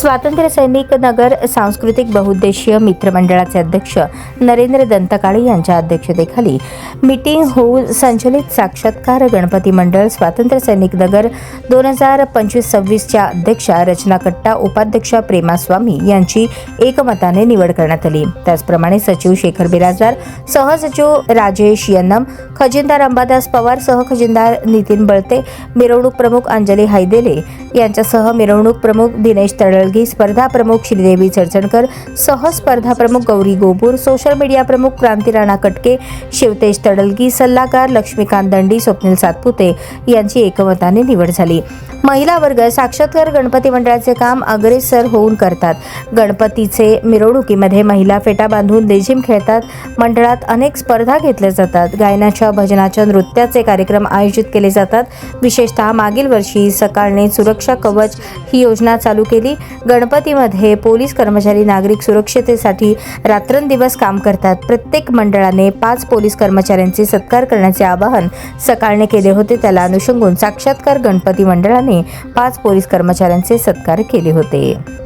स्वातंत्र्य सैनिक नगर सांस्कृतिक बहुउद्देशीय मित्रमंडळाचे अध्यक्ष नरेंद्र दंतकाळे यांच्या अध्यक्षतेखाली मीटिंग होऊन संचलित साक्षात्कार गणपती मंडळ स्वातंत्र्य सैनिक नगर दोन हजार पंचवीस सव्वीसच्या अध्यक्षा रचना कट्टा उपाध्यक्ष प्रेमा स्वामी यांची एकमताने निवड करण्यात आली. त्याचप्रमाणे सचिव शेखर बिराजदार सहसचिव राजेश यन्नम खजिनदार अंबादास पवार सहखजिनदार नितीन बळते मिरवणूक प्रमुख अंजली हायदेले यांच्यासह मिरवणूक प्रमुख दिनेश तडळगी स्पर्धा प्रमुख श्रीदेवी चडचणकर सहस्पर्धा प्रमुख गौरी गोपूर सोशल मीडिया प्रमुख क्रांती राणा कटके शिवतेज तडलगी सल्लागार लक्ष्मीकांत दंडी स्वप्नील सातपुते यांची एकमताने निवड झाली. महिला वर्ग साक्षात्कार गणपती मंडळाचे काम अग्रेसर होऊन करतात. गणपतीचे मिरवणुकीमध्ये महिला फेटा बांधून लेझिम खेळतात. मंडळात अनेक स्पर्धा घेतल्या जातात. गायनाच्या भजनाच्या नृत्याचे कार्यक्रम आयोजित केले जातात. विशेषतः मागील वर्षी सकाळने सुरक्षा कवच ही योजना चालू केली. गणपतीमध्ये पोलीस कर्मचारी नागरिक सुरक्षतेसाठी रात्रंदिवस काम करतात. प्रत्येक मंडळाने पाच पोलीस कर्मचाऱ्यांचे सत्कार करण्याचे आवाहन सकाळने केले होते. त्याला अनुषंगून साक्षात्कार गणपती मंडळाने पाच पोलीस कर्मचाऱ्यांचे सत्कार केले होते.